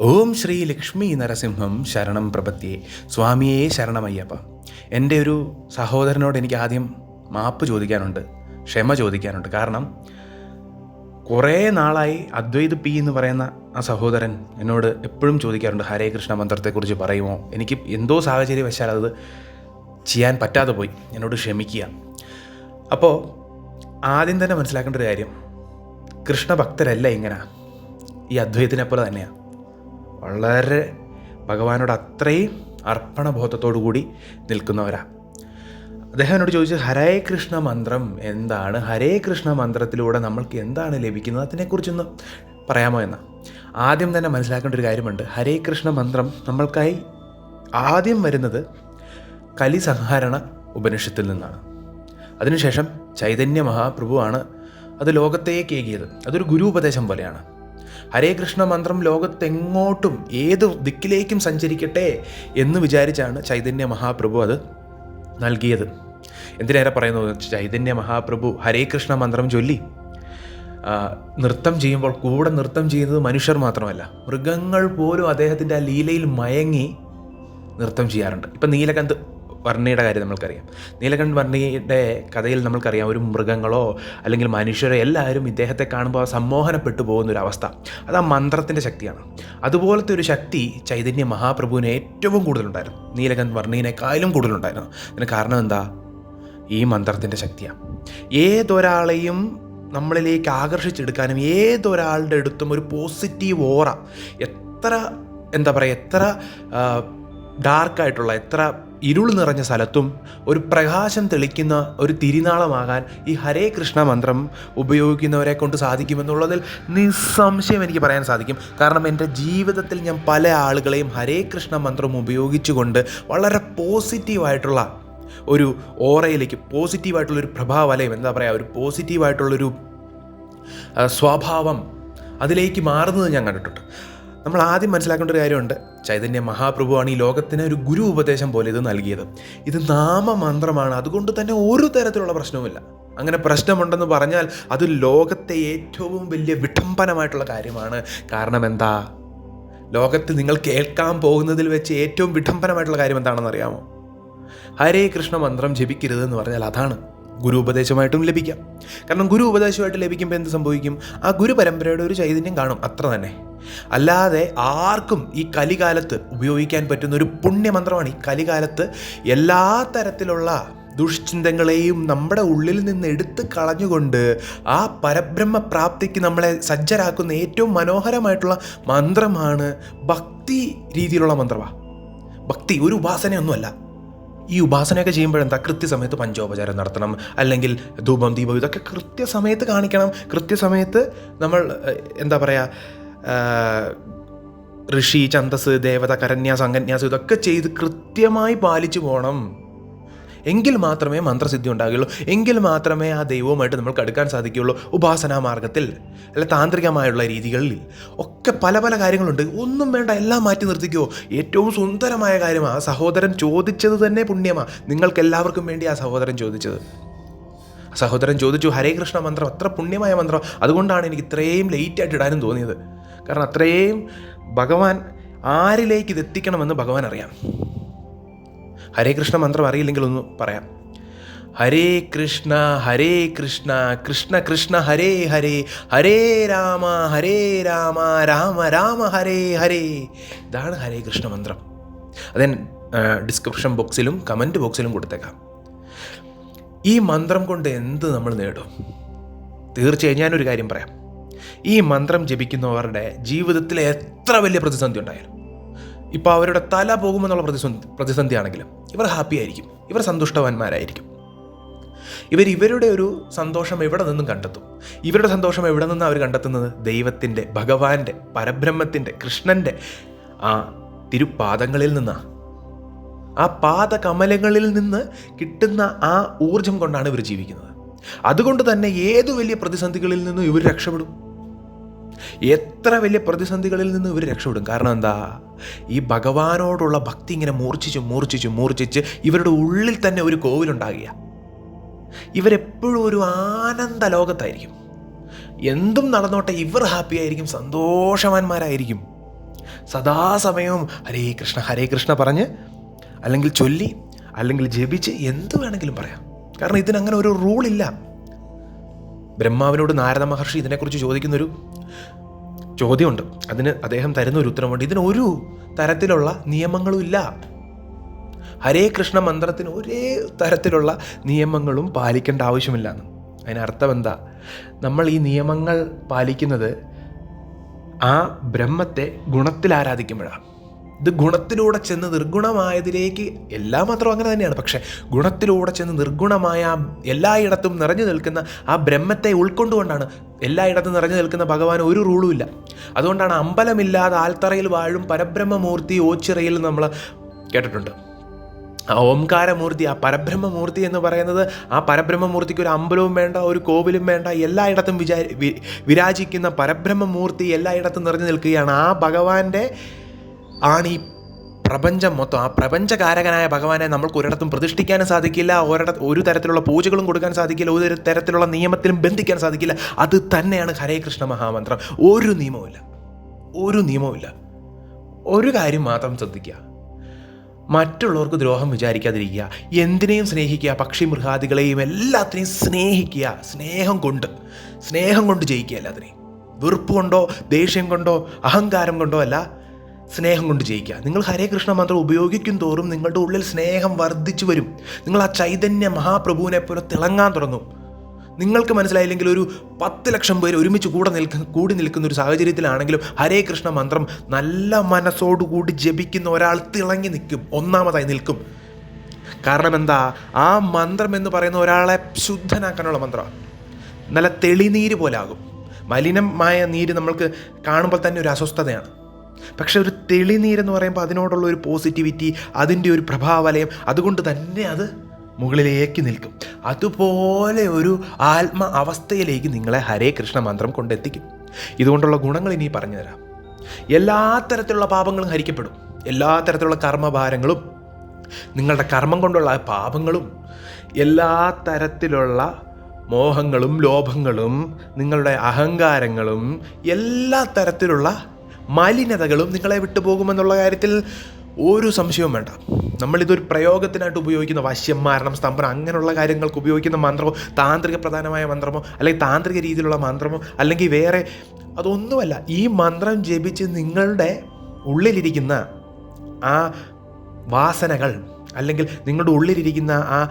ഓം ശ്രീ ലക്ഷ്മി നരസിംഹം ശരണം പ്രപത്തിയെ സ്വാമിയെ ശരണമയ്യപ്പ. എന്റെ ഒരു സഹോദരനോട് എനിക്ക് ആദ്യം മാപ്പ് ചോദിക്കാനുണ്ട് ക്ഷമ ചോദിക്കാനുണ്ട്. കാരണം കുറേ നാളായി അദ്വൈത് പി എന്ന് പറയുന്ന ആ സഹോദരൻ എന്നോട് എപ്പോഴും ചോദിക്കാറുണ്ട് ഹരേ കൃഷ്ണ മന്ത്രത്തെക്കുറിച്ച് പറയുമോ? എനിക്ക് എന്തോ സാഹചര്യം സാഹചര്യവശാൽ അത് ചെയ്യാൻ പറ്റാതെ പോയി എന്നോട് ക്ഷമിക്കുക. അപ്പോൾ ആദ്യം തന്നെ മനസ്സിലാക്കേണ്ട ഒരു കാര്യം കൃഷ്ണഭക്തരല്ല ഇങ്ങനെ. ഈ അദ്വൈതിനെ പോലെ തന്നെയാണ് വളരെ ഭഗവാനോട് അത്രയും അർപ്പണബോധത്തോടു കൂടി നിൽക്കുന്നവരാ. അദ്ദേഹം എന്നോട് ചോദിച്ചു ഹരേ കൃഷ്ണ മന്ത്രം എന്താണ്? ഹരേ കൃഷ്ണ മന്ത്രത്തിലൂടെ നമ്മൾക്ക് എന്താണ് ലഭിക്കുന്നത്? അതിനെക്കുറിച്ചൊന്ന് പറയാമോ എന്ന്? ആദ്യം തന്നെ മനസ്സിലാക്കേണ്ട ഒരു കാര്യമുണ്ട്. ഹരേ കൃഷ്ണ മന്ത്രം നമ്മൾക്കായി ആദ്യം വരുന്നത് കലി ഉപനിഷത്തിൽ നിന്നാണ്. അതിനുശേഷം ചൈതന്യ മഹാപ്രഭുവാണ് അത് ലോകത്തേക്ക് ഏകിയത്. അതൊരു ഗുരു ഉപദേശം പോലെയാണ്. ഹരേ കൃഷ്ണ മന്ത്രം ലോകത്തെങ്ങോട്ടും ഏത് ദിക്കിലേക്കും സഞ്ചരിക്കട്ടെ എന്ന് വിചാരിച്ചാണ് ചൈതന്യ മഹാപ്രഭു അത് നൽകിയത്. എന്തിനേറെ പറയുന്നത് ചൈതന്യ മഹാപ്രഭു ഹരേ കൃഷ്ണ മന്ത്രം ചൊല്ലി നൃത്തം ചെയ്യുമ്പോൾ കൂടെ നൃത്തം ചെയ്യുന്നത് മനുഷ്യർ മാത്രമല്ല മൃഗങ്ങൾ പോലും അദ്ദേഹത്തിന്റെ ആ ലീലയിൽ മയങ്ങി നൃത്തം ചെയ്യാറുണ്ട്. ഇപ്പം നീലകണ്ഠ് വർണയുടെ കാര്യം നമ്മൾക്കറിയാം. നീലകണ്ഠ വർണയുടെ കഥയിൽ നമ്മൾക്കറിയാം ഒരു മൃഗങ്ങളോ അല്ലെങ്കിൽ മനുഷ്യരോ എല്ലാവരും ഇദ്ദേഹത്തെ കാണുമ്പോൾ സമ്മോഹനപ്പെട്ടു പോകുന്ന ഒരു അവസ്ഥ അത് ആ മന്ത്രത്തിന്റെ ശക്തിയാണ്. അതുപോലത്തെ ഒരു ശക്തി ചൈതന്യ മഹാപ്രഭുവിന് ഏറ്റവും കൂടുതലുണ്ടായിരുന്നു. നീലകണ്ഠ വർണയിനേക്കാളും കൂടുതലുണ്ടായിരുന്നു. അതിന് കാരണം എന്താ? ഈ മന്ത്രത്തിന്റെ ശക്തിയാണ് ഏതൊരാളെയും നമ്മളിലേക്ക് ആകർഷിച്ചെടുക്കാനും ഏതൊരാളുടെ അടുത്തും ഒരു പോസിറ്റീവ് ഓറ എത്ര എന്താ പറയുക എത്ര ഡാർക്കായിട്ടുള്ള എത്ര ഇരുൾ നിറഞ്ഞ സ്ഥലത്തും ഒരു പ്രകാശം തെളിക്കുന്ന ഒരു തിരിനാളമാകാൻ ഈ ഹരേ കൃഷ്ണ മന്ത്രം ഉപയോഗിക്കുന്നവരെ കൊണ്ട് സാധിക്കുമെന്നുള്ളതിൽ നിസ്സംശയം എനിക്ക് പറയാൻ സാധിക്കും. കാരണം എന്റെ ജീവിതത്തിൽ ഞാൻ പല ആളുകളെയും ഹരേ കൃഷ്ണ മന്ത്രം ഉപയോഗിച്ചുകൊണ്ട് വളരെ പോസിറ്റീവായിട്ടുള്ള ഒരു ഓറയിലേക്ക് പോസിറ്റീവായിട്ടുള്ളൊരു പ്രഭാവലയം എന്താ പറയുക ഒരു പോസിറ്റീവായിട്ടുള്ളൊരു സ്വഭാവം അതിലേക്ക് മാറുന്നത് ഞാൻ കണ്ടിട്ടുണ്ട്. നമ്മൾ ആദ്യം മനസ്സിലാക്കേണ്ട ഒരു കാര്യമുണ്ട്. ചൈതന്യ മഹാപ്രഭുവാണ് ഈ ലോകത്തിന് ഒരു ഗുരു ഉപദേശം പോലെ ഇത് നൽകിയത്. ഇത് നാമമന്ത്രമാണ്. അതുകൊണ്ട് തന്നെ ഒരു തരത്തിലുള്ള പ്രശ്നവുമില്ല. അങ്ങനെ പ്രശ്നമുണ്ടെന്ന് പറഞ്ഞാൽ അത് ലോകത്തെ ഏറ്റവും വലിയ വിഡംബനമായിട്ടുള്ള കാര്യമാണ്. കാരണം എന്താ? ലോകത്ത് നിങ്ങൾ കേൾക്കാൻ പോകുന്നതിൽ വെച്ച് ഏറ്റവും വിഡംബനമായിട്ടുള്ള കാര്യം എന്താണെന്ന് അറിയാമോ ഹരേ കൃഷ്ണ മന്ത്രം ജപിക്കരുത് എന്ന് പറഞ്ഞാൽ അതാണ്. ഗുരു ഉപദേശമായിട്ടും ലഭിക്കാം. കാരണം ഗുരു ഉപദേശമായിട്ട് ലഭിക്കുമ്പോൾ എന്ത് സംഭവിക്കും? ആ ഗുരു പരമ്പരയുടെ ഒരു ചൈതന്യം കാണും അത്ര തന്നെ. അല്ലാതെ ആർക്കും ഈ കലികാലത്ത് ഉപയോഗിക്കാൻ പറ്റുന്ന ഒരു പുണ്യമന്ത്രമാണ് ഈ കലികാലത്ത് എല്ലാ തരത്തിലുള്ള ദുഷ്ചിന്തകളെയും നമ്മുടെ ഉള്ളിൽ നിന്ന് എടുത്തു കളഞ്ഞുകൊണ്ട് ആ പരബ്രഹ്മ പ്രാപ്തിക്ക് നമ്മളെ സജ്ജരാക്കുന്ന ഏറ്റവും മനോഹരമായിട്ടുള്ള മന്ത്രമാണ് ഭക്തി രീതിയിലുള്ള മന്ത്രമാണ് ഭക്തി ഒരു ഉപാസനയൊന്നുമല്ല. ഈ ഉപാസനയൊക്കെ ചെയ്യുമ്പോഴെന്താ കൃത്യസമയത്ത് പഞ്ചോപചാരം നടത്തണം. അല്ലെങ്കിൽ ധൂപം ദീപം ഇതൊക്കെ കൃത്യസമയത്ത് കാണിക്കണം. കൃത്യസമയത്ത് നമ്മൾ എന്താ പറയുക ഋഷി ഛന്തസ് ദേവത കരന്യാസം അങ്കന്യാസ് ഇതൊക്കെ ചെയ്ത് കൃത്യമായി പാലിച്ചു പോകണം എങ്കിൽ മാത്രമേ മന്ത്രസിദ്ധി ഉണ്ടാകുകയുള്ളൂ. എങ്കിൽ മാത്രമേ ആ ദൈവവുമായിട്ട് നമ്മൾക്ക് അടുക്കാൻ സാധിക്കുകയുള്ളൂ. ഉപാസനാ മാർഗത്തിൽ അല്ല താന്ത്രികമായുള്ള രീതികളിൽ. ഒക്കെ പല പല കാര്യങ്ങളുണ്ട്. ഒന്നും വേണ്ട എല്ലാം മാറ്റി നിർത്തിക്കോ. ഏറ്റവും സുന്ദരമായ കാര്യമാണ് ആ സഹോദരൻ ചോദിച്ചത് തന്നെ പുണ്യമാണ് നിങ്ങൾക്ക് എല്ലാവർക്കും വേണ്ടി ആ സഹോദരൻ ചോദിച്ചത്. സഹോദരൻ ചോദിച്ചു ഹരേ കൃഷ്ണ മന്ത്രം അത്ര പുണ്യമായ മന്ത്രം. അതുകൊണ്ടാണ് എനിക്ക് ഇത്രയും ലേറ്റായിട്ട് ഇടാനും തോന്നിയത്. കാരണം അത്രയും ഭഗവാൻ ആരിലേക്ക് ഇത് എത്തിക്കണമെന്ന് ഭഗവാൻ അറിയാം. ഹരേ കൃഷ്ണ മന്ത്രം അറിയില്ലെങ്കിൽ ഒന്ന് പറയാം. ഹരേ കൃഷ്ണ ഹരേ കൃഷ്ണ കൃഷ്ണ കൃഷ്ണ ഹരേ ഹരേ ഹരേ രാമ ഹരേ രാമ രാമ രാമ ഹരേ ഹരേ. ഇതാണ് ഹരേ കൃഷ്ണ മന്ത്രം. അത് ഡിസ്ക്രിപ്ഷൻ ബോക്സിലും കമന്റ് ബോക്സിലും കൊടുത്തേക്കാം. ഈ മന്ത്രം കൊണ്ട് എന്ത് നമ്മൾ നേടും? തീർച്ചയായും ഞാനൊരു കാര്യം പറയാം. ഈ മന്ത്രം ജപിക്കുന്നവരുടെ ജീവിതത്തിൽ എത്ര വലിയ പ്രതിസന്ധി ഉണ്ടായാലും ഇപ്പോൾ അവരുടെ തല പോകുമെന്നുള്ള പ്രതിസന്ധി പ്രതിസന്ധി ആണെങ്കിലും ഇവർ ഹാപ്പി ആയിരിക്കും. ഇവർ സന്തുഷ്ടവാന്മാരായിരിക്കും. ഇവർ ഇവരുടെ ഒരു സന്തോഷം എവിടെ നിന്നും കണ്ടെത്തും? ഇവരുടെ സന്തോഷം എവിടെ നിന്നും അവർ കണ്ടെത്തുന്നത്? ദൈവത്തിന്റെ ഭഗവാന്റെ പരബ്രഹ്മത്തിന്റെ കൃഷ്ണന്റെ ആ തിരുപാദങ്ങളിൽ നിന്നാണ് ആ പാദകമലങ്ങളിൽ നിന്ന് കിട്ടുന്ന ആ ഊർജം കൊണ്ടാണ് ഇവർ ജീവിക്കുന്നത്. അതുകൊണ്ട് തന്നെ ഏതു വലിയ പ്രതിസന്ധികളിൽ നിന്നും ഇവർ രക്ഷപ്പെടും? എത്ര വലിയ പ്രതിസന്ധികളിൽ നിന്ന് ഇവർ രക്ഷപ്പെടും. കാരണം എന്താ? ഈ ഭഗവാനോടുള്ള ഭക്തി ഇങ്ങനെ മൂർച്ഛിച്ച് മൂർച്ഛിച്ച് മൂർച്ഛിച്ച് ഇവരുടെ ഉള്ളിൽ തന്നെ ഒരു കോവിലുണ്ടാകുക. ഇവരെപ്പോഴും ഒരു ആനന്ദ ലോകത്തായിരിക്കും എന്തും നടന്നോട്ടെ ഇവർ ഹാപ്പി ആയിരിക്കും സന്തോഷവാന്മാരായിരിക്കും. സദാസമയവും ഹരേ കൃഷ്ണ ഹരേ കൃഷ്ണ പറഞ്ഞ് അല്ലെങ്കിൽ ചൊല്ലി അല്ലെങ്കിൽ ജപിച്ച് എന്ത് വേണമെങ്കിലും പറയാം. കാരണം ഇതിനങ്ങനെ ഒരു റൂളില്ല. ബ്രഹ്മാവിനോട് നാരദ മഹർഷി ഇതിനെക്കുറിച്ച് ചോദിക്കുന്നൊരു ചോദ്യമുണ്ട്. അതിന് അദ്ദേഹം തരുന്ന ഒരു ഉത്തരമുണ്ട്. ഇതിന് ഒരു തരത്തിലുള്ള നിയമങ്ങളും ഇല്ല. ഹരേ കൃഷ്ണ മന്ത്രത്തിന് ഒരേ തരത്തിലുള്ള നിയമങ്ങളും പാലിക്കേണ്ട ആവശ്യമില്ല എന്ന്. അതിനർത്ഥം എന്താ? നമ്മൾ ഈ നിയമങ്ങൾ പാലിക്കുന്നത് ആ ബ്രഹ്മത്തെ ഗുണത്തിൽ ആരാധിക്കുമ്പോഴാണ്. ഇത് ഗുണത്തിലൂടെ ചെന്ന് നിർഗുണമായതിലേക്ക് എല്ലാ മാത്രം അങ്ങനെ തന്നെയാണ്. പക്ഷേ ഗുണത്തിലൂടെ ചെന്ന് നിർഗുണമായ എല്ലായിടത്തും നിറഞ്ഞു നിൽക്കുന്ന ആ ബ്രഹ്മത്തെ ഉൾക്കൊണ്ടുകൊണ്ടാണ് എല്ലായിടത്തും നിറഞ്ഞു നിൽക്കുന്ന ഭഗവാൻ ഒരു റൂളും ഇല്ല. അതുകൊണ്ടാണ് അമ്പലമില്ലാതെ ആൽത്തറയിൽ വാഴും പരബ്രഹ്മമൂർത്തി ഓച്ചിറയിൽ നമ്മൾ കേട്ടിട്ടുണ്ട്. ആ ഓംകാരമൂർത്തി ആ പരബ്രഹ്മമൂർത്തി എന്ന് പറയുന്നത് ആ പരബ്രഹ്മമൂർത്തിക്ക് ഒരു അമ്പലവും വേണ്ട ഒരു കോവിലും വേണ്ട എല്ലായിടത്തും വിചാരി വിരാജിക്കുന്ന പരബ്രഹ്മമൂർത്തി എല്ലായിടത്തും നിറഞ്ഞു നിൽക്കുകയാണ്. ആ ഭഗവാന്റെ ആണ് ഈ പ്രപഞ്ചം മൊത്തം. ആ പ്രപഞ്ചകാരകനായ ഭഗവാനെ നമ്മൾക്ക് ഒരിടത്തും പ്രതിഷ്ഠിക്കാനും സാധിക്കില്ല ഒരിട ഒരു തരത്തിലുള്ള പൂജകളും കൊടുക്കാൻ സാധിക്കില്ല ഒരു തരത്തിലുള്ള നിയമത്തിലും ബന്ധിക്കാൻ സാധിക്കില്ല. അത് തന്നെയാണ് ഹരേ കൃഷ്ണ മഹാമന്ത്രം. ഒരു നിയമവുമില്ല. ഒരു നിയമവുമില്ല. ഒരു കാര്യം മാത്രം ശ്രദ്ധിക്കുക. മറ്റുള്ളവർക്ക് ദ്രോഹം വിചാരിക്കാതിരിക്കുക. എന്തിനേയും സ്നേഹിക്കുക. പക്ഷി മൃഗാദികളെയും എല്ലാത്തിനെയും സ്നേഹിക്കുക. സ്നേഹം കൊണ്ട്. സ്നേഹം കൊണ്ട് ജയിക്കുക എല്ലാത്തിനെയും. വെറുപ്പ് കൊണ്ടോ ദേഷ്യം കൊണ്ടോ അഹങ്കാരം കൊണ്ടോ അല്ല. സ്നേഹം കൊണ്ട് ജയിക്കുക. നിങ്ങൾ ഹരേ കൃഷ്ണ മന്ത്രം ഉപയോഗിക്കും തോറും നിങ്ങളുടെ ഉള്ളിൽ സ്നേഹം വർദ്ധിച്ചു വരും. നിങ്ങൾ ആ ചൈതന്യ മഹാപ്രഭുവിനെ പോലെ തിളങ്ങാൻ തുടങ്ങും. നിങ്ങൾക്ക് മനസ്സിലായില്ലെങ്കിൽ ഒരു പത്ത് ലക്ഷം പേര് ഒരുമിച്ച് കൂടെ നിൽക്കുന്ന കൂടി നിൽക്കുന്ന ഒരു സാഹചര്യത്തിലാണെങ്കിലും ഹരേ കൃഷ്ണ മന്ത്രം നല്ല മനസ്സോടുകൂടി ജപിക്കുന്ന ഒരാൾ തിളങ്ങി നിൽക്കും. ഒന്നാമതായി നിൽക്കും. കാരണം എന്താ? ആ മന്ത്രം എന്ന് പറയുന്ന ഒരാളെ ശുദ്ധനാക്കാനുള്ള മന്ത്രമാണ്. നല്ല തെളിനീര് പോലെ ആകും മലിനമായ നീര് നമ്മൾക്ക് കാണുമ്പോൾ തന്നെ ഒരു അസ്വസ്ഥതയാണ്. പക്ഷെ ഒരു തെളിനീരെന്ന് പറയുമ്പോൾ അതിനോടുള്ള ഒരു പോസിറ്റിവിറ്റി അതിന്റെ ഒരു പ്രഭാവലയം അതുകൊണ്ട് തന്നെ അത് മുകളിലേക്ക് നിൽക്കും. അതുപോലെ ഒരു ആത്മ അവസ്ഥയിലേക്ക് നിങ്ങളെ ഹരേ കൃഷ്ണ മന്ത്രം കൊണ്ടെത്തിക്കും. ഇതുകൊണ്ടുള്ള ഗുണങ്ങൾ ഇനി പറഞ്ഞുതരാം എല്ലാ തരത്തിലുള്ള പാപങ്ങളും ഹരിക്കപ്പെടും. എല്ലാ തരത്തിലുള്ള കർമ്മഭാരങ്ങളും നിങ്ങളുടെ കർമ്മം കൊണ്ടുള്ള പാപങ്ങളും എല്ലാ തരത്തിലുള്ള മോഹങ്ങളും ലോഭങ്ങളും നിങ്ങളുടെ അഹങ്കാരങ്ങളും എല്ലാ തരത്തിലുള്ള മലിനതകളും നിങ്ങളെ വിട്ടുപോകുമെന്നുള്ള കാര്യത്തിൽ ഒരു സംശയവും വേണ്ട. നമ്മളിതൊരു പ്രയോഗത്തിനായിട്ട് ഉപയോഗിക്കുന്ന വശ്യം മാരണം സ്തംഭനം അങ്ങനെയുള്ള കാര്യങ്ങൾക്ക് ഉപയോഗിക്കുന്ന മന്ത്രമോ താന്ത്രിക പ്രധാനമായ മന്ത്രമോ അല്ലെങ്കിൽ താന്ത്രിക രീതിയിലുള്ള മന്ത്രമോ അല്ലെങ്കിൽ വേറെ അതൊന്നുമല്ല. ഈ മന്ത്രം ജപിച്ച് നിങ്ങളുടെ ഉള്ളിലിരിക്കുന്ന ആ വാസനകൾ അല്ലെങ്കിൽ നിങ്ങളുടെ ഉള്ളിലിരിക്കുന്ന ആ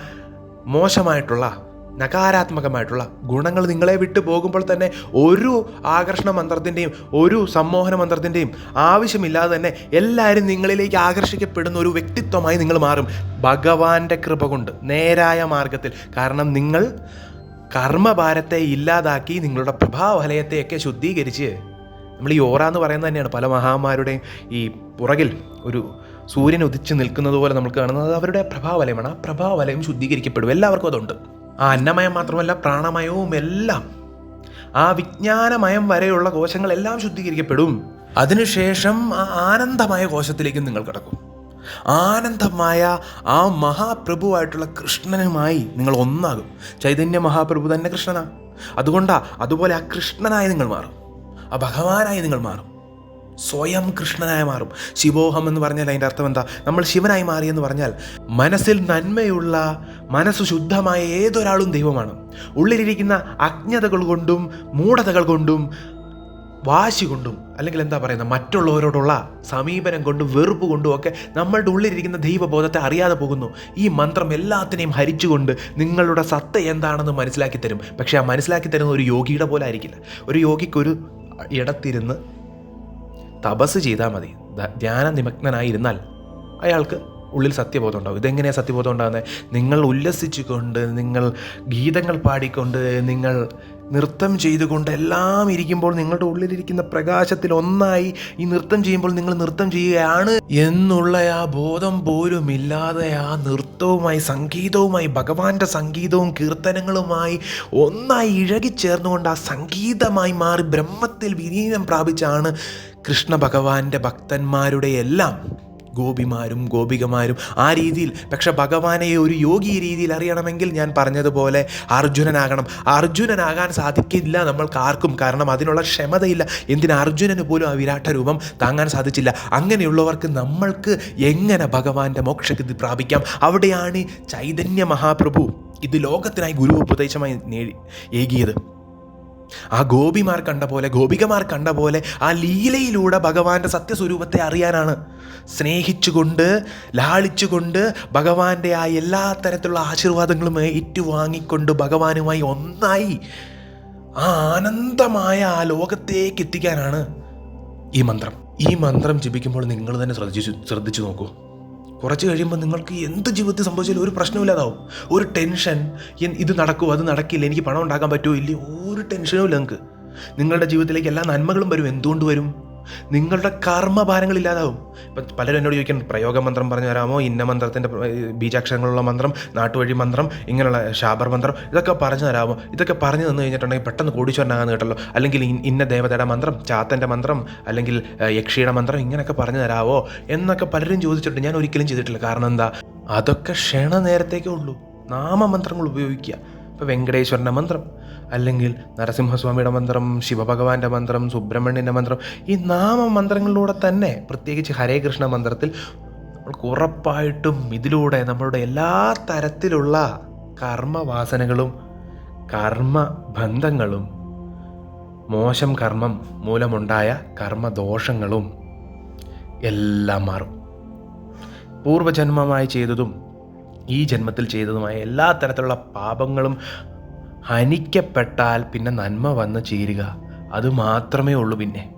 മോശമായിട്ടുള്ള നകാരാത്മകമായിട്ടുള്ള ഗുണങ്ങൾ നിങ്ങളെ വിട്ടു പോകുമ്പോൾ തന്നെ ഒരു ആകർഷണ മന്ത്രത്തിന്റെയും ഒരു സമ്മോഹന മന്ത്രത്തിന്റെയും ആവശ്യമില്ലാതെ തന്നെ എല്ലാവരും നിങ്ങളിലേക്ക് ആകർഷിക്കപ്പെടുന്ന ഒരു വ്യക്തിത്വമായി നിങ്ങൾ മാറും. ഭഗവാന്റെ കൃപ കൊണ്ട് നേരായ മാർഗത്തിൽ കാരണം നിങ്ങൾ കർമ്മഭാരത്തെ ഇല്ലാതാക്കി നിങ്ങളുടെ പ്രഭാവലയത്തെയൊക്കെ ശുദ്ധീകരിച്ച് നമ്മൾ ഈ ഓറ എന്ന് പറയുന്നത് തന്നെയാണ് പല മഹാന്മാരുടെയും ഈ പുറകിൽ ഒരു സൂര്യൻ ഉദിച്ച് നിൽക്കുന്നത് പോലെ നമുക്ക് കാണുന്നത് അവരുടെ പ്രഭാവലയമാണ്. ആ പ്രഭാവലയം ശുദ്ധീകരിക്കപ്പെടും. എല്ലാവർക്കും അതുണ്ട്. ആ അന്നമയം മാത്രമല്ല പ്രാണമയവും എല്ലാം ആ വിജ്ഞാനമയം വരെയുള്ള കോശങ്ങളെല്ലാം ശുദ്ധീകരിക്കപ്പെടും. അതിനുശേഷം ആ ആനന്ദമായ കോശത്തിലേക്ക് നിങ്ങൾ കിടക്കും. ആനന്ദമായ ആ മഹാപ്രഭുവായിട്ടുള്ള കൃഷ്ണനുമായി നിങ്ങൾ ഒന്നാകും. ചൈതന്യ മഹാപ്രഭു തന്നെ കൃഷ്ണനാണ് അതുകൊണ്ടാ അതുപോലെ ആ കൃഷ്ണനായി നിങ്ങൾ മാറും. ആ ഭഗവാനായി നിങ്ങൾ മാറും. സ്വയം കൃഷ്ണനായി മാറും. ശിവോഹം എന്ന് പറഞ്ഞാൽ അതിന്റെ അർത്ഥം എന്താ? നമ്മൾ ശിവനായി മാറി എന്ന് പറഞ്ഞാൽ മനസ്സിൽ നന്മയുള്ള മനസ്സ് ശുദ്ധമായ ഏതൊരാളും ദൈവമാണ്. ഉള്ളിലിരിക്കുന്ന അജ്ഞതകൾ കൊണ്ടും മൂഢതകൾ കൊണ്ടും വാശി കൊണ്ടും അല്ലെങ്കിൽ എന്താ പറയുന്നത് മറ്റുള്ളവരോടുള്ള സമീപനം കൊണ്ടും വെറുപ്പ് കൊണ്ടും ഒക്കെ നമ്മളുടെ ഉള്ളിലിരിക്കുന്ന ദൈവബോധത്തെ അറിയാതെ പോകുന്നു. ഈ മന്ത്രം എല്ലാത്തിനെയും ഹരിച്ചുകൊണ്ട് നിങ്ങളുടെ സത്ത എന്താണെന്ന് മനസ്സിലാക്കി തരും. പക്ഷേ ആ മനസ്സിലാക്കി തരുന്ന ഒരു യോഗിയുടെ പോലെ ആയിരിക്കില്ല. ഒരു യോഗിക്കൊരു ഇടത്തിരുന്ന് തപസ് ചെയ്താൽ മതി. ധ്യാന നിമഗ്നനായിരുന്നാൽ അയാൾക്ക് ഉള്ളിൽ സത്യബോധം ഉണ്ടാവും. ഇതെങ്ങനെയാണ് സത്യബോധം ഉണ്ടാകുന്നത് നിങ്ങൾ ഉല്ലസിച്ചുകൊണ്ട് നിങ്ങൾ ഗീതങ്ങൾ പാടിക്കൊണ്ട് നിങ്ങൾ നൃത്തം ചെയ്തുകൊണ്ട് എല്ലാം ഇരിക്കുമ്പോൾ നിങ്ങളുടെ ഉള്ളിലിരിക്കുന്ന പ്രകാശത്തിൽ ഒന്നായി ഈ നൃത്തം ചെയ്യുമ്പോൾ നിങ്ങൾ നൃത്തം ചെയ്യുകയാണ് എന്നുള്ള ആ ബോധം പോലും ഇല്ലാതെ ആ നൃത്തവുമായി സംഗീതവുമായി ഭഗവാന്റെ സംഗീതവും കീർത്തനങ്ങളുമായി ഒന്നായി ഇഴകിച്ചേർന്നുകൊണ്ട് ആ സംഗീതമായി മാറി ബ്രഹ്മത്തിൽ വിലീനം പ്രാപിച്ചാണ് കൃഷ്ണ ഭഗവാന്റെ ഭക്തന്മാരുടെ എല്ലാം ഗോപിമാരും ഗോപികമാരും ആ രീതിയിൽ പക്ഷെ ഭഗവാനെ ഒരു യോഗി രീതിയിൽ അറിയണമെങ്കിൽ ഞാൻ പറഞ്ഞതുപോലെ അർജുനനാകണം. അർജുനനാകാൻ സാധിക്കില്ല നമ്മൾക്ക് ആർക്കും കാരണം അതിനുള്ള ക്ഷമതയില്ല. എന്തിന് അർജുനന് പോലും ആ വിരാട്ട രൂപം താങ്ങാൻ സാധിച്ചില്ല. അങ്ങനെയുള്ളവർക്ക് നമ്മൾക്ക് എങ്ങനെ ഭഗവാന്റെ മോക്ഷഗതി പ്രാപിക്കാം? അവിടെയാണ് ചൈതന്യ മഹാപ്രഭു ഇത് ലോകത്തിനായി ഗുരു ഉപദേശമായി നേടി ഏകിയത്. ആ ഗോപിമാർ കണ്ട പോലെ ഗോപികമാർ കണ്ട പോലെ ആ ലീലയിലൂടെ ഭഗവാന്റെ സത്യസ്വരൂപത്തെ അറിയാനാണ്. സ്നേഹിച്ചുകൊണ്ട് ലാളിച്ചുകൊണ്ട് ഭഗവാന്റെ ആ എല്ലാ തരത്തിലുള്ള ആശീർവാദങ്ങളും ഏറ്റുവാങ്ങിക്കൊണ്ട് ഭഗവാനുമായി ഒന്നായി ആ ആനന്ദമായ ആ ലോകത്തേക്ക് എത്തിക്കാനാണ് ഈ മന്ത്രം. ഈ മന്ത്രം ജപിക്കുമ്പോൾ നിങ്ങൾ തന്നെ ശ്രദ്ധിച്ചു ശ്രദ്ധിച്ചു നോക്കൂ. കുറച്ച് കഴിയുമ്പോൾ നിങ്ങൾക്ക് എന്ത് ജീവിതത്തിൽ സംഭവിച്ചാലും ഒരു പ്രശ്നമില്ലാതാവും ഒരു ടെൻഷൻ ഇത് നടക്കുമോ അത് നടക്കില്ല എനിക്ക് പണം ഉണ്ടാക്കാൻ പറ്റുമോ ഇല്ലയോ ഒരു ടെൻഷനും ഇല്ല നിങ്ങൾക്ക്. നിങ്ങളുടെ ജീവിതത്തിലേക്ക് എല്ലാ നന്മകളും വരും. എന്തുകൊണ്ട് വരും? നിങ്ങളുടെ കർമ്മഭാരങ്ങൾ ഇല്ലാതാവും ഇപ്പം പലരും എന്നോട് ചോദിക്കാൻ പ്രയോഗ മന്ത്രം പറഞ്ഞു തരാമോ? ഇന്ന മന്ത്രത്തിന്റെ ബീജാക്ഷരങ്ങളുള്ള മന്ത്രം നാട്ടുവഴി മന്ത്രം ഇങ്ങനെയുള്ള ശാബർ മന്ത്രം ഇതൊക്കെ പറഞ്ഞു തരാമോ? ഇതൊക്കെ പറഞ്ഞു തന്നു കഴിഞ്ഞിട്ടുണ്ടെങ്കിൽ പെട്ടെന്ന് കോടീശ്വരനാകാന്ന് കേട്ടല്ലോ. അല്ലെങ്കിൽ ഇന്ന ദേവതയുടെ മന്ത്രം ചാത്തന്റെ മന്ത്രം അല്ലെങ്കിൽ യക്ഷിയുടെ മന്ത്രം ഇങ്ങനെയൊക്കെ പറഞ്ഞു തരാമോ എന്നൊക്കെ പലരും ചോദിച്ചിട്ടുണ്ട്. ഞാൻ ഒരിക്കലും ചെയ്തിട്ടില്ല. കാരണം എന്താ? അതൊക്കെ ക്ഷണ നേരത്തേക്കേ ഉള്ളൂ. നാമമന്ത്രങ്ങൾ ഉപയോഗിക്കുക. ഇപ്പോൾ വെങ്കടേശ്വരന്റെ മന്ത്രം അല്ലെങ്കിൽ നരസിംഹസ്വാമിയുടെ മന്ത്രം ശിവഭഗവാന്റെ മന്ത്രം സുബ്രഹ്മണ്യന്റെ മന്ത്രം ഈ നാമ മന്ത്രങ്ങളിലൂടെ തന്നെ പ്രത്യേകിച്ച് ഹരേ കൃഷ്ണ മന്ത്രത്തിൽ നമ്മൾക്ക് ഉറപ്പായിട്ടും ഇതിലൂടെ നമ്മളുടെ എല്ലാ തരത്തിലുള്ള കർമ്മവാസനകളും കർമ്മബന്ധങ്ങളും മോശം കർമ്മം മൂലമുണ്ടായ കർമ്മദോഷങ്ങളും എല്ലാം മാറും. പൂർവജന്മമായി ചെയ്തതും ഈ ജന്മത്തിൽ ചെയ്തതുമായ എല്ലാ തരത്തിലുള്ള പാപങ്ങളും ഹനിക്കപ്പെട്ടാൽ പിന്നെ നന്മ വന്ന് ചേരുക. അത് മാത്രമേ ഉള്ളൂ പിന്നെ.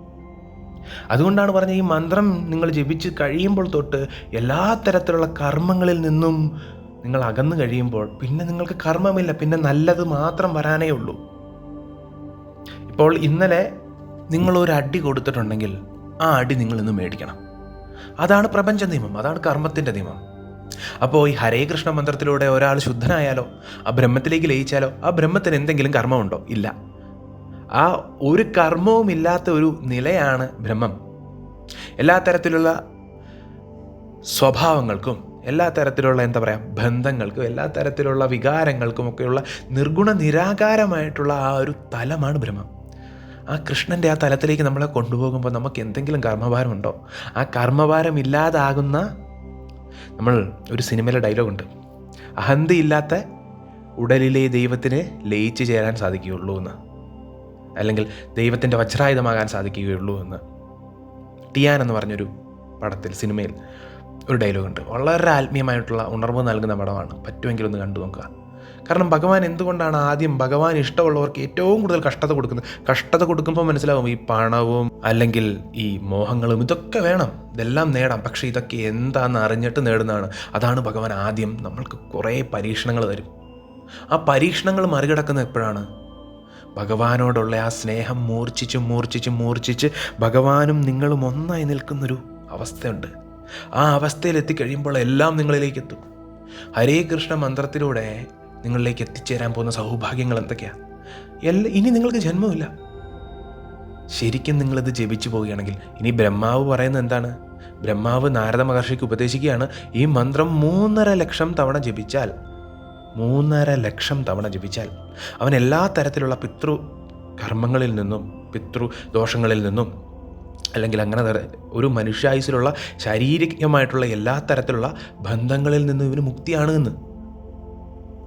അതുകൊണ്ടാണ് പറഞ്ഞ ഈ മന്ത്രം നിങ്ങൾ ജപിച്ച് കഴിയുമ്പോൾ തൊട്ട് എല്ലാ തരത്തിലുള്ള കർമ്മങ്ങളിൽ നിന്നും നിങ്ങൾ അകന്നു കഴിയുമ്പോൾ പിന്നെ നിങ്ങൾക്ക് കർമ്മമില്ല പിന്നെ നല്ലത് മാത്രം വരാനേ ഉള്ളൂ. ഇപ്പോൾ ഇന്നലെ നിങ്ങൾ ഒരു അടി കൊടുത്തിട്ടുണ്ടെങ്കിൽ ആ അടി നിങ്ങൾ ഇന്ന് മേടിക്കണം. അതാണ് പ്രപഞ്ച നിയമം അതാണ് കർമ്മത്തിന്റെ നിയമം. അപ്പോൾ ഈ ഹരേ കൃഷ്ണ മന്ത്രത്തിലൂടെ ഒരാൾ ശുദ്ധനായാലോ ആ ബ്രഹ്മത്തിലേക്ക് ലയിച്ചാലോ ആ ബ്രഹ്മത്തിന് എന്തെങ്കിലും കർമ്മമുണ്ടോ? ഇല്ല. ആ ഒരു കർമ്മവും ഇല്ലാത്ത ഒരു നിലയാണ് ബ്രഹ്മം. എല്ലാ തരത്തിലുള്ള സ്വഭാവങ്ങൾക്കും എല്ലാ തരത്തിലുള്ള എന്താ പറയുക ബന്ധങ്ങൾക്കും എല്ലാ തരത്തിലുള്ള വികാരങ്ങൾക്കും ഒക്കെയുള്ള നിർഗുണ നിരാകാരമായിട്ടുള്ള ആ ഒരു തലമാണ് ബ്രഹ്മം. ആ കൃഷ്ണന്റെ ആ തലത്തിലേക്ക് നമ്മളെ കൊണ്ടുപോകുമ്പോൾ നമുക്ക് എന്തെങ്കിലും കർമ്മഭാരമുണ്ടോ? ആ കർമ്മഭാരം ഇല്ലാതാകുന്ന നമ്മൾ ഒരു സിനിമയിലെ ഡയലോഗുണ്ട്. അഹന്തയില്ലാത്ത ഉടലിലെ ദൈവത്തിന് ലയിച്ചു ചേരാൻ സാധിക്കുകയുള്ളൂ എന്ന്. അല്ലെങ്കിൽ ദൈവത്തിന്റെ വജ്രായുധമാകാൻ സാധിക്കുകയുള്ളൂ എന്ന്. ടിയാൻ എന്ന് പറഞ്ഞൊരു പടത്തിൽ സിനിമയിൽ ഒരു ഡയലോഗുണ്ട്. വളരെ ആത്മീയമായിട്ടുള്ള ഉണർവ് നൽകുന്ന പടമാണ്. പറ്റുമെങ്കിലൊന്ന് കണ്ടു നോക്കുക. കാരണം ഭഗവാൻ എന്തുകൊണ്ടാണ് ആദ്യം ഭഗവാൻ ഇഷ്ടമുള്ളവർക്ക് ഏറ്റവും കൂടുതൽ കഷ്ടത കൊടുക്കുന്നത്? കഷ്ടത കൊടുക്കുമ്പോൾ മനസ്സിലാവും ഈ പണവും അല്ലെങ്കിൽ ഈ മോഹങ്ങളും ഇതൊക്കെ വേണം. ഇതെല്ലാം നേടാം. പക്ഷേ ഇതൊക്കെ എന്താണെന്ന് അറിഞ്ഞിട്ട് നേടുന്നതാണ്. അതാണ് ഭഗവാൻ ആദ്യം നമ്മൾക്ക് കുറേ പരീക്ഷണങ്ങൾ തരും. ആ പരീക്ഷണങ്ങൾ മറികടക്കുന്നത് എപ്പോഴാണ്? ഭഗവാനോടുള്ള ആ സ്നേഹം മൂർച്ഛിച്ച് മൂർച്ഛിച്ച് മൂർച്ഛിച്ച് ഭഗവാനും നിങ്ങളും ഒന്നായി നിൽക്കുന്നൊരു അവസ്ഥയുണ്ട്. ആ അവസ്ഥയിൽ എത്തിക്കഴിയുമ്പോൾ എല്ലാം നിങ്ങളിലേക്ക് എത്തും. ഹരേ കൃഷ്ണ മന്ത്രത്തിലൂടെ നിങ്ങളിലേക്ക് എത്തിച്ചേരാൻ പോകുന്ന സൗഭാഗ്യങ്ങൾ എന്തൊക്കെയാ? എല്ലാ ഇനി നിങ്ങൾക്ക് ജന്മമില്ല ശരിക്കും നിങ്ങളിത് ജപിച്ചു പോവുകയാണെങ്കിൽ ഇനി ബ്രഹ്മാവ് പറയുന്നത് എന്താണ്? ബ്രഹ്മാവ് നാരദ മഹർഷിക്ക് ഉപദേശിക്കുകയാണ് ഈ മന്ത്രം മൂന്നര ലക്ഷം തവണ ജപിച്ചാൽ മൂന്നര ലക്ഷം തവണ ജപിച്ചാൽ അവൻ എല്ലാ തരത്തിലുള്ള പിതൃ കർമ്മങ്ങളിൽ നിന്നും പിതൃ ദോഷങ്ങളിൽ നിന്നും അല്ലെങ്കിൽ അങ്ങനെ ഒരു മനുഷ്യായുസിലുള്ള ശാരീരികമായിട്ടുള്ള എല്ലാ തരത്തിലുള്ള ബന്ധങ്ങളിൽ നിന്നും ഇവന് മുക്തിയാണ് എന്ന്.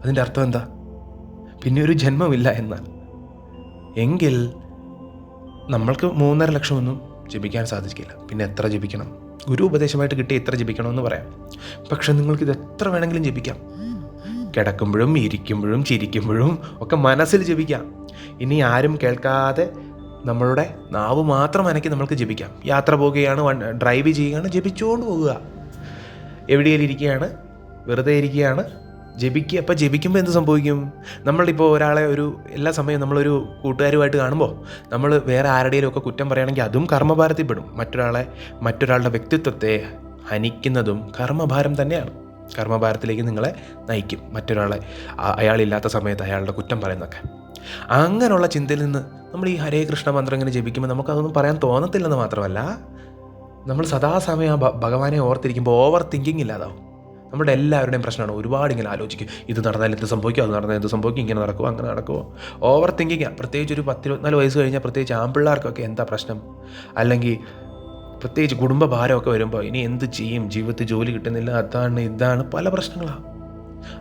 അതിന്റെ അർത്ഥം എന്താ? പിന്നെ ഒരു ജന്മമില്ല എന്നാൽ? എങ്കിൽ നമ്മൾക്ക് മൂന്നര ലക്ഷമൊന്നും ജപിക്കാൻ സാധിക്കില്ല പിന്നെ എത്ര ജപിക്കണം? ഗുരു ഉപദേശമായിട്ട് കിട്ടി എത്ര ജപിക്കണമെന്ന് പറയാം. പക്ഷെ നിങ്ങൾക്ക് ഇത് എത്ര വേണമെങ്കിലും ജപിക്കാം. കിടക്കുമ്പോഴും ഇരിക്കുമ്പോഴും ചിരിക്കുമ്പോഴും ഒക്കെ മനസ്സിൽ ജപിക്കാം. ഇനി ആരും കേൾക്കാതെ നമ്മളുടെ നാവ് മാത്രം അനക്കി നമ്മൾക്ക് ജപിക്കാം. യാത്ര പോവുകയാണ് ഡ്രൈവ് ചെയ്യുകയാണ് ജപിച്ചുകൊണ്ട് പോവുക എവിടെയെങ്കിലും ഇരിക്കുകയാണ് വെറുതെ ഇരിക്കുകയാണ് ജപിക്കുക അപ്പോൾ ജപിക്കുമ്പോൾ എന്ത് സംഭവിക്കും? നമ്മളിപ്പോൾ ഒരാളെ ഒരു എല്ലാ സമയവും നമ്മളൊരു കൂട്ടുകാരുമായിട്ട് കാണുമ്പോൾ നമ്മൾ വേറെ ആരുടെയും ഒക്കെ കുറ്റം പറയുകയാണെങ്കിൽ അതും കർമ്മഭാരത്തിൽപ്പെടും മറ്റൊരാളെ മറ്റൊരാളുടെ വ്യക്തിത്വത്തെ ഹനിക്കുന്നതും കർമ്മഭാരം തന്നെയാണ്. കർമ്മഭാരത്തിലേക്ക് നിങ്ങളെ നയിക്കും. മറ്റൊരാളെ അയാളില്ലാത്ത സമയത്ത് അയാളുടെ കുറ്റം പറയുന്നതൊക്കെ. അങ്ങനെയുള്ള ചിന്തയിൽ നിന്ന് നമ്മൾ ഈ ഹരേ കൃഷ്ണ മന്ത്രം ഇങ്ങനെ ജപിക്കുമ്പോൾ നമുക്കതൊന്നും പറയാൻ തോന്നത്തില്ലെന്ന് മാത്രമല്ല നമ്മൾ സദാസമയം ഭഗവാനെ ഓർത്തിരിക്കുമ്പോൾ ഓവർ തിങ്കിങ് ഇല്ലാതാവും. നമ്മുടെ എല്ലാവരുടെയും പ്രശ്നമാണ്. ഒരുപാട് ഇങ്ങനെ ആലോചിക്കും. ഇത് നടന്നാൽ എന്ത് സംഭവിക്കും? അത് നടന്നാൽ എന്ത് സംഭവിക്കും? ഇങ്ങനെ നടക്കുമോ അങ്ങനെ നടക്കുമോ ഓവർ തിങ്കിങ് പ്രത്യേകിച്ച് ഒരു പത്തിരുപത്തിനാല് വയസ്സ് കഴിഞ്ഞാൽ പ്രത്യേകിച്ച് ആമ്പിള്ളേർക്കൊക്കെ എന്താ പ്രശ്നം? അല്ലെങ്കിൽ പ്രത്യേകിച്ച് കുടുംബ ഭാരമൊക്കെ വരുമ്പോൾ ഇനി എന്ത് ചെയ്യും? ജീവിതത്തിൽ ജോലി കിട്ടുന്നില്ല. അതാണ് ഇതാണ് പല പ്രശ്നങ്ങളാണ്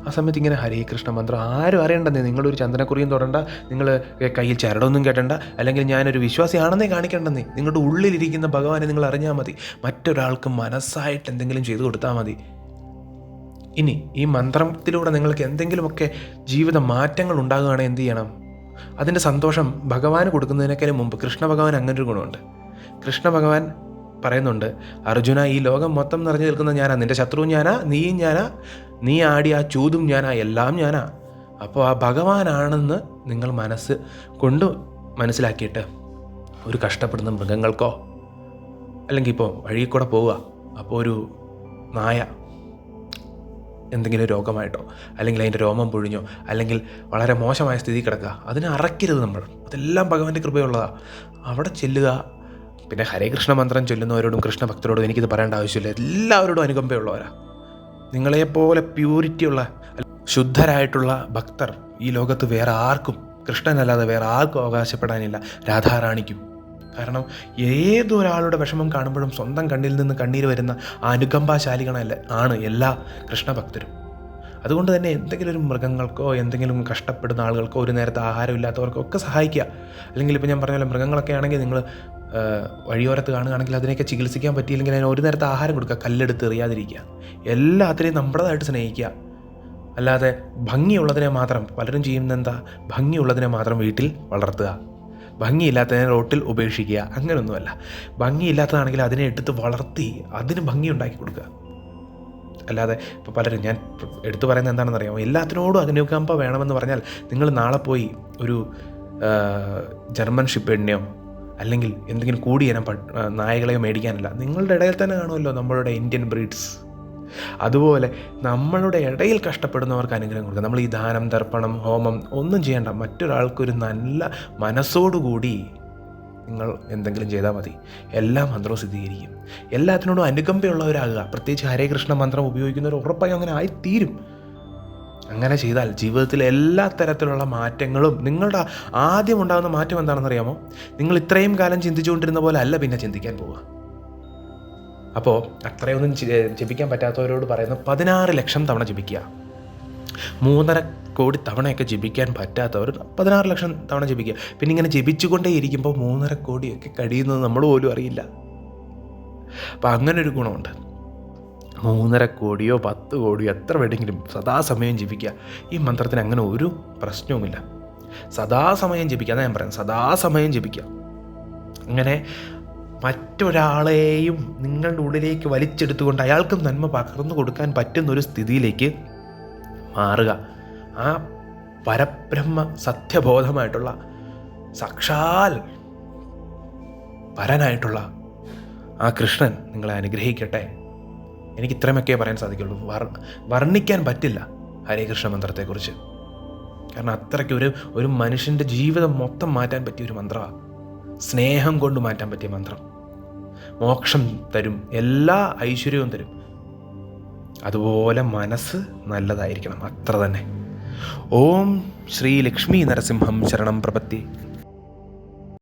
ആ സമയത്ത് ഇങ്ങനെ ഹരേ കൃഷ്ണ മന്ത്രം ആരും അറിയണ്ടെന്നേ. നിങ്ങളൊരു ചന്ദനക്കുറിയും തൊടണ്ട. നിങ്ങൾ കയ്യിൽ ചരടൊന്നും കേട്ടണ്ട. അല്ലെങ്കിൽ ഞാനൊരു വിശ്വാസിയാണെന്നേ കാണിക്കണ്ടെന്നേ. നിങ്ങളുടെ ഉള്ളിലിരിക്കുന്ന ഭഗവാനെ നിങ്ങൾ അറിഞ്ഞാൽ മതി. മറ്റൊരാൾക്ക് മനസ്സായിട്ട് എന്തെങ്കിലും ചെയ്തു കൊടുത്താൽ മതി. ഇനി ഈ മന്ത്രത്തിലൂടെ നിങ്ങൾക്ക് എന്തെങ്കിലുമൊക്കെ ജീവിത മാറ്റങ്ങൾ ഉണ്ടാകുകയാണെങ്കിൽ എന്ത് ചെയ്യണം? അതിന്റെ സന്തോഷം ഭഗവാന് കൊടുക്കുന്നതിനേക്കാളും മുമ്പ് കൃഷ്ണ ഭഗവാൻ ഒരു ഗുണമുണ്ട്. കൃഷ്ണ ഭഗവാൻ പറയുന്നുണ്ട് അർജുന ഈ ലോകം മൊത്തം നിറഞ്ഞു നിൽക്കുന്ന ഞാനാ. നിന്റെ ശത്രുവും ഞാനാ നീയും ഞാനാ. നീ ആടി ആ ചൂതും ഞാനാ എല്ലാം ഞാനാ. അപ്പോൾ ആ ഭഗവാനാണെന്ന് നിങ്ങൾ മനസ്സ് കൊണ്ട് മനസ്സിലാക്കിയിട്ട് ഒരു കഷ്ടപ്പെടുന്ന മൃഗങ്ങൾക്കോ അല്ലെങ്കിൽ ഇപ്പോൾ വഴിയിൽ കൂടെ പോവുക അപ്പോൾ ഒരു നായ എന്തെങ്കിലും രോഗമായിട്ടോ അല്ലെങ്കിൽ അതിന്റെ രോമം പൊഴിഞ്ഞോ അല്ലെങ്കിൽ വളരെ മോശമായ സ്ഥിതി കിടക്കുക അതിനെ അറക്കരുത് നമ്മൾ. അതെല്ലാം ഭഗവാന്റെ കൃപയുള്ളതാണ് അവിടെ ചെല്ലുക. പിന്നെ ഹരേ കൃഷ്ണ മന്ത്രം ചൊല്ലുന്നവരോടും കൃഷ്ണഭക്തരോടും എനിക്കിത് പറയേണ്ട ആവശ്യമില്ല. എല്ലാവരോടും അനുകമ്പയുള്ളവരാ. നിങ്ങളെപ്പോലെ പ്യൂരിറ്റിയുള്ള ശുദ്ധരായിട്ടുള്ള ഭക്തർ ഈ ലോകത്ത് വേറെ ആർക്കും കൃഷ്ണനല്ലാതെ വേറെ ആർക്കും അവകാശപ്പെടാനില്ല. രാധാറാണിക്കും. കാരണം ഏതൊരാളുടെ വിഷമം കാണുമ്പോഴും സ്വന്തം കണ്ണിൽ നിന്ന് കണ്ണീർ വരുന്ന അനുകമ്പാശാലികളല്ല ആണ് എല്ലാ കൃഷ്ണഭക്തരും. അതുകൊണ്ട് തന്നെ എന്തെങ്കിലും ഒരു മൃഗങ്ങൾക്കോ എന്തെങ്കിലും കഷ്ടപ്പെടുന്ന ആളുകൾക്കോ ഒരു നേരത്തെ ആഹാരം ഇല്ലാത്തവർക്കോ ഒക്കെ സഹായിക്കുക. അല്ലെങ്കിൽ ഇപ്പോൾ ഞാൻ പറഞ്ഞ പോലെ മൃഗങ്ങളൊക്കെ ആണെങ്കിൽ നിങ്ങൾ വഴിയോരത്ത് കാണുകയാണെങ്കിൽ അതിനെയൊക്കെ ചികിത്സിക്കാൻ പറ്റിയില്ലെങ്കിൽ അതിന് ഒരു നേരത്തെ ആഹാരം കൊടുക്കുക കല്ലെടുത്ത് എറിയാതിരിക്കുക. എല്ലാത്തിനെയും നമ്മുടേതായിട്ട് സ്നേഹിക്കുക. അല്ലാതെ ഭംഗിയുള്ളതിനെ മാത്രം പലരും ചെയ്യുന്ന എന്താ? ഭംഗിയുള്ളതിനെ മാത്രം വീട്ടിൽ വളർത്തുക. ഭംഗിയില്ലാത്തതിനെ റോട്ടിൽ ഉപേക്ഷിക്കുക അങ്ങനെയൊന്നുമല്ല ഭംഗിയില്ലാത്തതാണെങ്കിൽ അതിനെ എടുത്ത് വളർത്തി അതിന് ഭംഗി ഉണ്ടാക്കി കൊടുക്കുക. അല്ലാതെ ഇപ്പോൾ പലരും ഞാൻ എടുത്തു പറയുന്നത് എന്താണെന്ന് അറിയാമോ എല്ലാത്തിനോടും അനുകമ്പ വേണമെന്ന് പറഞ്ഞാൽ നിങ്ങൾ നാളെ പോയി ഒരു ജർമ്മൻ ഷിപ്പേഡിനെയോ അല്ലെങ്കിൽ എന്തെങ്കിലും കൂടിയിനം നായകളെയോ മേടിക്കാനല്ല. നിങ്ങളുടെ ഇടയിൽ തന്നെ കാണുമല്ലോ നമ്മളുടെ ഇന്ത്യൻ ബ്രീഡ്സ്. അതുപോലെ നമ്മളുടെ ഇടയിൽ കഷ്ടപ്പെടുന്നവർക്ക് അനുഗ്രഹം കൊടുക്കുക. നമ്മൾ ഈ ദാനം തർപ്പണം ഹോമം ഒന്നും ചെയ്യേണ്ട. മറ്റൊരാൾക്കൊരു നല്ല മനസ്സോടുകൂടി നിങ്ങൾ എന്തെങ്കിലും ചെയ്താൽ മതി. എല്ലാ മന്ത്രവും സ്ഥിരീകരിക്കും എല്ലാത്തിനോടും അനുകമ്പയുള്ളവരാകുക. പ്രത്യേകിച്ച് ഹരേ കൃഷ്ണ മന്ത്രം ഉപയോഗിക്കുന്നവർ ഉറപ്പായും അങ്ങനെ ആയിത്തീരും. അങ്ങനെ ചെയ്താൽ ജീവിതത്തിലെ എല്ലാ തരത്തിലുള്ള മാറ്റങ്ങളും നിങ്ങളുടെ ആദ്യം ഉണ്ടാകുന്ന മാറ്റം എന്താണെന്ന് അറിയാമോ നിങ്ങൾ ഇത്രയും കാലം ചിന്തിച്ചുകൊണ്ടിരുന്ന പോലെ അല്ല പിന്നെ ചിന്തിക്കാൻ പോവുക. അപ്പോൾ അത്രയൊന്നും ജപിക്കാൻ പറ്റാത്തവരോട് പറയുന്നത് പതിനാറ് ലക്ഷം തവണ ജപിക്കുക. മൂന്നര കോടി തവണയൊക്കെ ജപിക്കാൻ പറ്റാത്തവർ പതിനാറ് ലക്ഷം തവണ ജപിക്കുക. പിന്നെ ഇങ്ങനെ ജപിച്ചുകൊണ്ടേ ഇരിക്കുമ്പോൾ മൂന്നര കോടിയൊക്കെ കഴിയുന്നത് നമ്മൾ പോലും അറിയില്ല. അപ്പം അങ്ങനെ ഒരു ഗുണമുണ്ട്. മൂന്നര കോടിയോ പത്ത് കോടിയോ എത്ര വേണമെങ്കിലും സദാസമയം ജപിക്കുക. ഈ മന്ത്രത്തിന് അങ്ങനെ ഒരു പ്രശ്നവുമില്ല. സദാസമയം ജപിക്കുക. അതാണ് ഞാൻ പറയുന്നത്. സദാസമയം ജപിക്കുക. അങ്ങനെ മറ്റൊരാളെയും നിങ്ങളുടെ ഉള്ളിലേക്ക് വലിച്ചെടുത്തുകൊണ്ട് അയാൾക്കും നന്മ പകർന്നു കൊടുക്കാൻ പറ്റുന്ന ഒരു സ്ഥിതിയിലേക്ക് മാറുക. ആ പരബ്രഹ്മ സത്യബോധമായിട്ടുള്ള സാക്ഷാൽ പരനായിട്ടുള്ള ആ കൃഷ്ണൻ നിങ്ങളെ അനുഗ്രഹിക്കട്ടെ. എനിക്ക് ഇത്രയുമൊക്കെ പറയാൻ സാധിക്കുള്ളൂ. വർ വർണിക്കാൻ പറ്റില്ല ഹരേ കൃഷ്ണ മന്ത്രത്തെക്കുറിച്ച്. കാരണം അത്രയ്ക്ക് ഒരു ഒരു മനുഷ്യന്റെ ജീവിതം മൊത്തം മാറ്റാൻ പറ്റിയ ഒരു മന്ത്രമാണ് സ്നേഹം കൊണ്ട് മാറ്റാൻ പറ്റിയ മന്ത്രം. മോക്ഷം തരും എല്ലാ ഐശ്വര്യവും തരും. അതുപോലെ മനസ്സ് നല്ലതായിരിക്കണം അത്ര തന്നെ. ഓം ശ്രീ ലക്ഷ്മി നരസിംഹം ശരണം പ്രപത്തി.